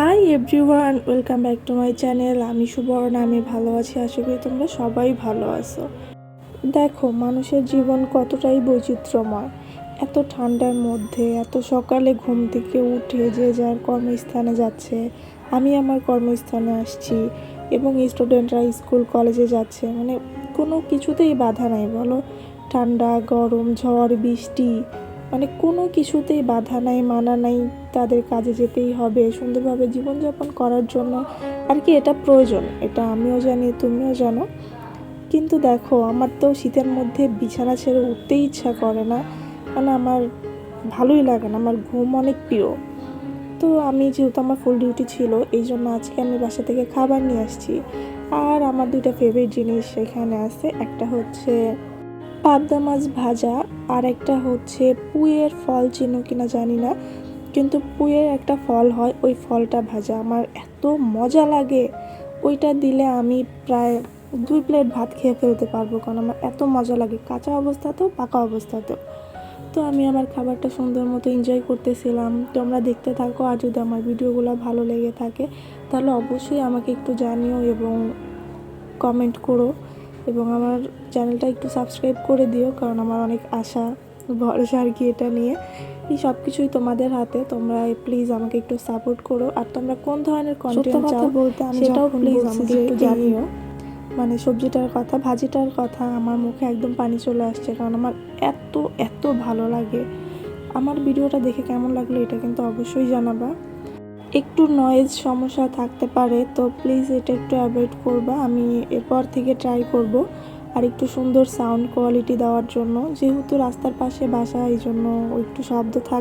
Hi everyone, welcome back to my channel. আমি সুবর্ণ, আমি ভালো আছি, আশা করি তোমরা সবাই ভালো আছো। দেখো, মানুষের জীবন কতটাই বৈচিত্র্যময়। এত ঠান্ডার মধ্যে, এত সকালে ঘুম থেকে উঠে যে যার কর্মস্থানে যাচ্ছে। আমি আমার কর্মস্থানে আসছি এবং স্টুডেন্টরা স্কুল, কলেজে যাচ্ছে। মানে কোনো কিছুতেই বাধা নাই, বলো। ঠান্ডা, গরম, ঝড়, বৃষ্টি মানে কোনো কিছুতেই বাধা নাই, মানা নাই তাদের কাজে যেতেই হবে, সুন্দরভাবে জীবনযাপন করার জন্য। আর কি, এটা প্রয়োজন, এটা আমিও জানি, তুমিও জানো। কিন্তু দেখো, আমার তো শীতের মধ্যে বিছানা ছেড়ে উঠতেই ইচ্ছা করে না। মানে আমার ভালোই লাগে না, আমার ঘুম অনেক প্রিয়। তো আমি যেহেতু আমার ফুল ডিউটি ছিল, এই জন্য আজকে আমি বাসা থেকে খাবার নিয়ে আসছি। আর আমার দুইটা ফেভারিট জিনিস সেখানে আছে, একটা হচ্ছে পাবদা মাছ ভাজা, আর একটা হচ্ছে পুয়ের ফল চিনো কিনা জানি না, কিন্তু পুয়ের একটা ফল হয়, ওই ফলটা ভাজা। আমার এত মজা লাগে। ওইটা দিলে আমি প্রায় দুই প্লেট ভাত খেয়ে ফেলতে পারব, কারণ আমার এত মজা লাগে। কাঁচা অবস্থাতেও, পাকা অবস্থাতেও। তো আমি আমার খাবারটা সুন্দর মতো এনজয় করতেছিলাম। তোমরা দেখতে থাকো, আর যদি আমার ভিডিওগুলো ভালো লেগে থাকে, তাহলে অবশ্যই আমাকে একটু জানিও এবং কমেন্ট করো। এবং আমার চ্যানেলটা একটু সাবস্ক্রাইব করে দিও কারণ আমার অনেক আশা ভরসা আর কি এটা নিয়ে। এই সব কিছুই তোমাদের হাতে। তোমরা প্লিজ আমাকে একটু সাপোর্ট করো। আর তোমরা কোন ধরনের কন্টেন্ট চাও বলতে আমি সেটাও প্লিজ আমাকে একটু জানিও। মানে সবজিটার কথা ভাজিটার কথা আমার মুখে একদম পানি চলে আসছে কারণ আমার এত এত ভালো লাগে। আমার ভিডিওটা দেখে কেমন লাগল এটা কিন্তু অবশ্যই জানাবা। একটু নয়েজ সমস্যা থাকতে পারে, তো প্লিজ এটা একটু অ্যাভয়েড করবা। আমি এরপর থেকে ট্রাই করব আর একটু সুন্দর সাউন্ড কোয়ালিটি দেওয়ার জন্য। যেহেতু রাস্তার পাশে বাসা এই জন্য একটু শব্দ থাক